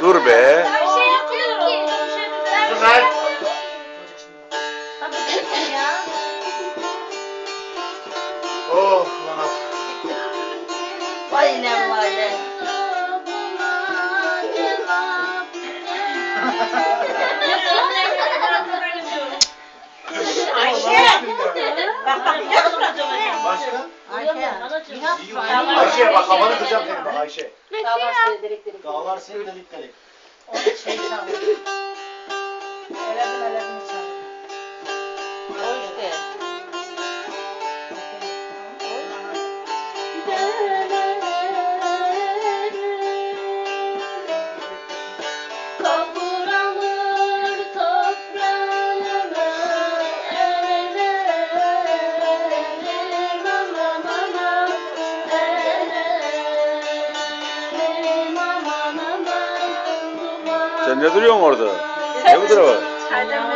Dur be. Oh lan. Vay ne vay ne. Ne duruyorsun orada? Ne bu tarafa? Çaydan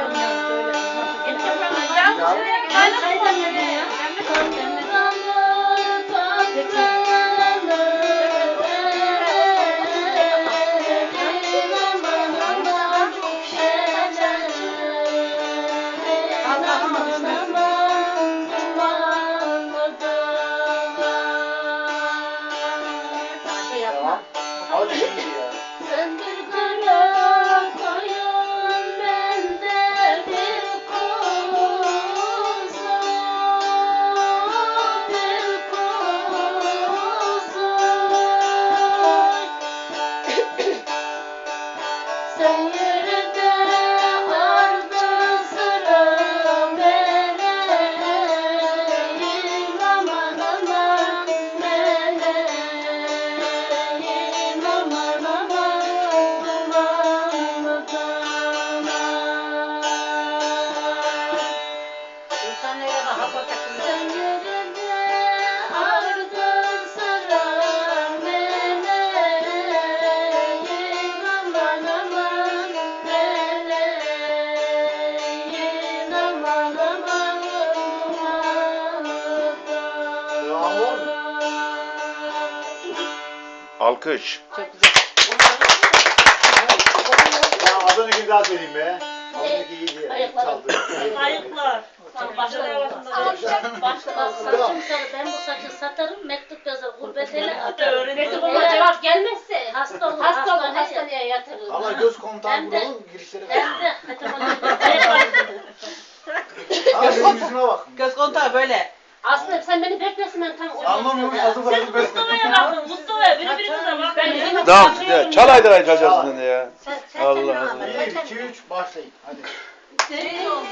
Alkış. Çok güzel. Ya az önceki daha söyleyeyim be. Az önceki ya. Ayıklar. Çaldı. Ayıklar. Başka Başka saçım sarı ben bu saçı satarım mektup yazar gurbet ele atarım. Mektup ona cevap gelmezse hasta olur Hasta olur, hastaneye, yatırırım. Ama göz kontağı kuralım girişleri Hem de Ha benim yüzüme bak. Göz kontağı böyle. Aslında sen beni beklesin ben tam. Anlamıyorum hazır bırakıp ben. Mustafa'ya bakın. Mustafa'ya birbirinize bakın. Ben Tamam. Ya, çal Ali çalacağız ya. Sen- sen- Allah sen- Allah. ben- 1, 2, 3 başlayın. Hadi. İstanbul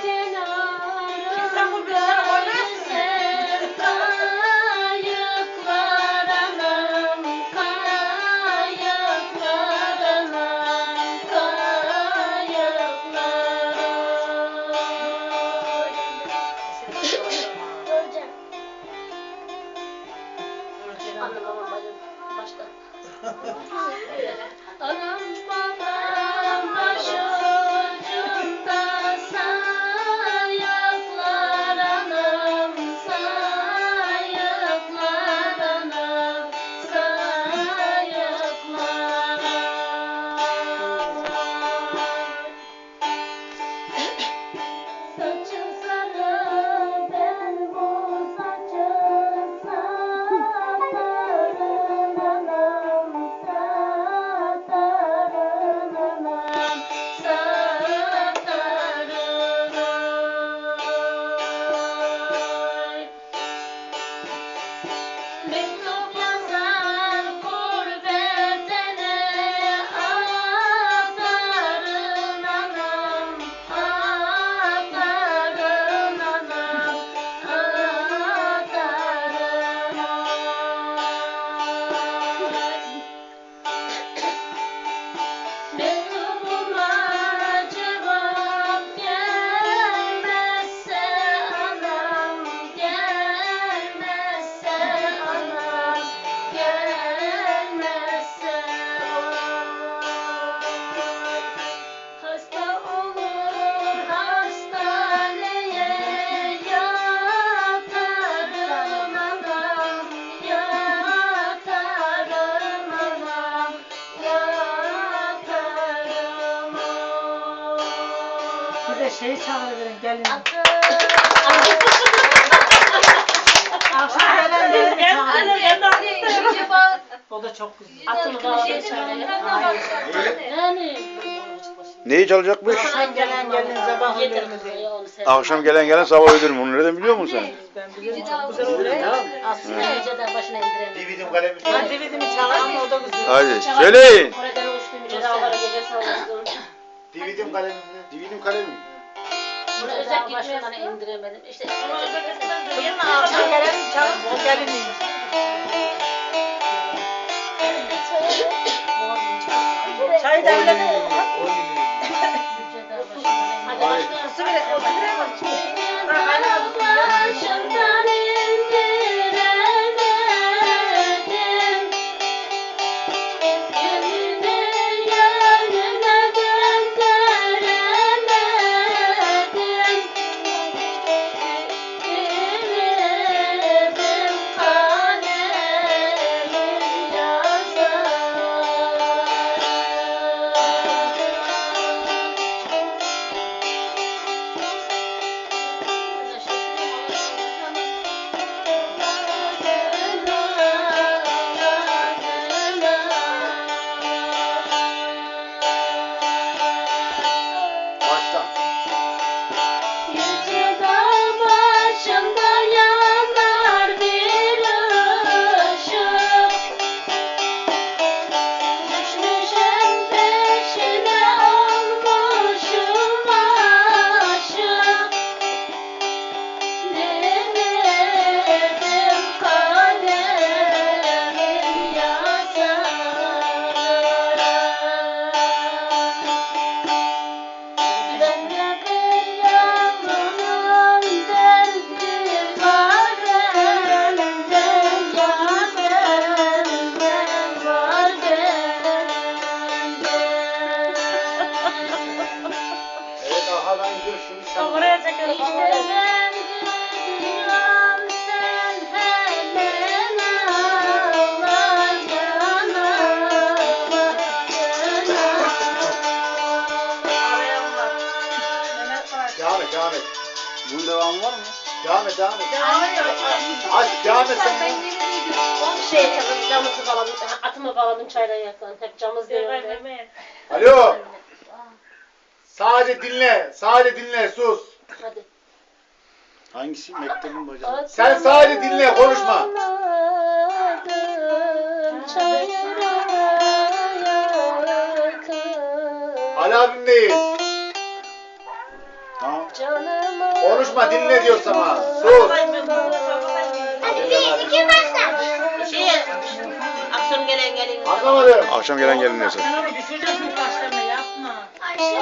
de şeyi çağırıverin gelin. Akşam gelen gelin Gel, çağırın. gel, gel. O da çok güzel. Da alıyor söyleyeyim. Yani. Neyi çalacakmış? Akşam gelen gelin sabah sen. Akşam gelen gelen sabah öldürüm. Onu nereden biliyor musun sen? Ben biliyorum çok güzel oluyor ya. Aslında önceden başına indirelim. Dividim kalemi. Ben dividimi çalarım o da güzel. Hadi söyleyin. Oradan Cezalara gece sallasın. Dividim kalemi. Dividim kalemi. Bunu özel başından indiremedim. İşte Ama özellikle Kızım akşam gelen çalın o gelinin. Çayı demledim. Hadi başlayalım. Su bile, o su bile var. Başımdan Bunun devamı var mı? Devam et devam et. Aç devam et sen. Şey takım camızı bağladım, atımı bağladım çayla yakın. Hep camız Mehmet. Alo. Sadece dinle. Sadece dinle sus. Hadi. Hangisi? Mektebin bacağı. Sen sadece dinle konuşma. Ali. Tamam. Konuşma dinle diyor sana. Sus. Ben bunu sabahleyin. Şey, akşam gelen gelin. Anlamadım. Akşam gelen gelin onu düşüreceksin başlarına yapma.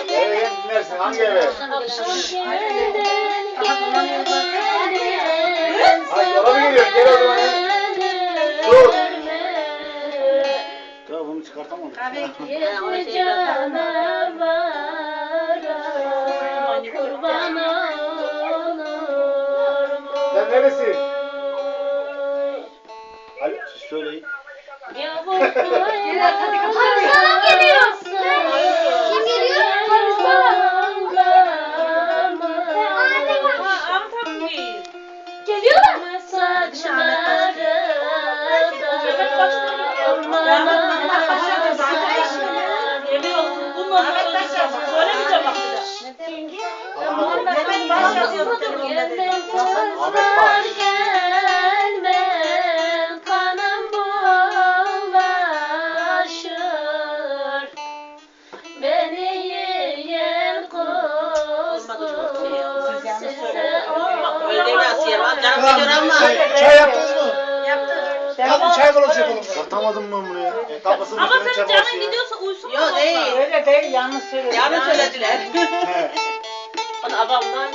Eve dinlersin hangi eve? Hadi yola mı geliyorsun? Gel o zaman ya. Sus. Tamam bunu çıkartamadık. Yetmi canavara neresin? Ali Siz söyleyin. Yavuz Sana geliyor. Kim geliyor? Ha, Ahmet abi biz. Geliyorlar. Söylemeyeceğim bak bir daha. Mehmet başlatıyor. Ahmet var. Gelme kanım bulaşır Beni yiyen kustur yanlış size şey, çay yaptınız mı? Yaptı. Hadi çay şey yapalım. Çıkartamadın mı bunu ya? E, Kafasını Ama üstüne sen çay canın ya. gidiyorsa uysun. Yok değil. Öyle değil yanlış söyledi. Yarın söylediler. He. Bana abamdan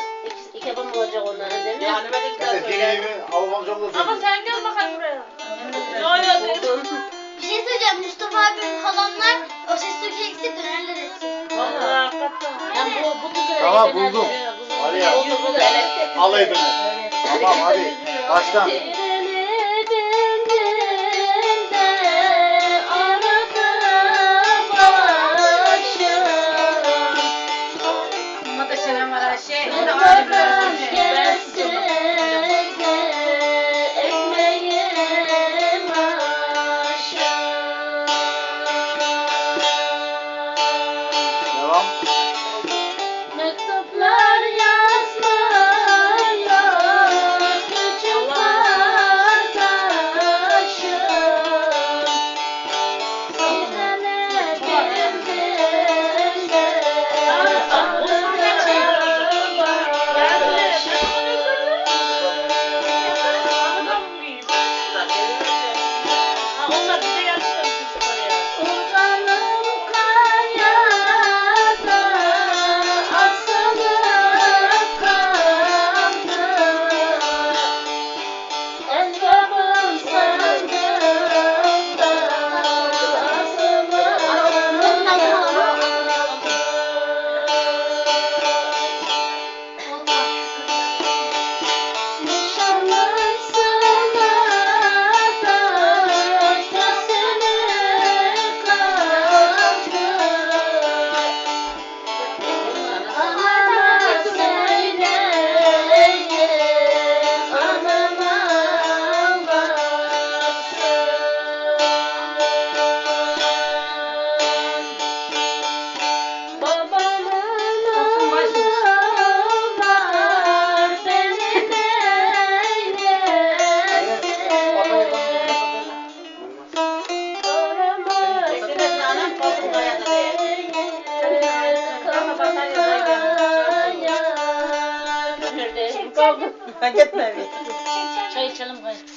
abam olacak onların değil mi? Yani ben ilk Mesela söylediler. dinleyimi Avvam amcamla Ama sen gel bakalım buraya. Yok yok değil. Bir şey söyleyeceğim. Mustafa abim kalanlar o ses Türkiye'ye dönerler etsin. Vallahi hakikaten. Yani bu, bu kızı Tamam, buldum. Hadi ya. Oldu bu böyle. Alay beni. Tamam hadi. Baştan. Ama da selam var Let's do it.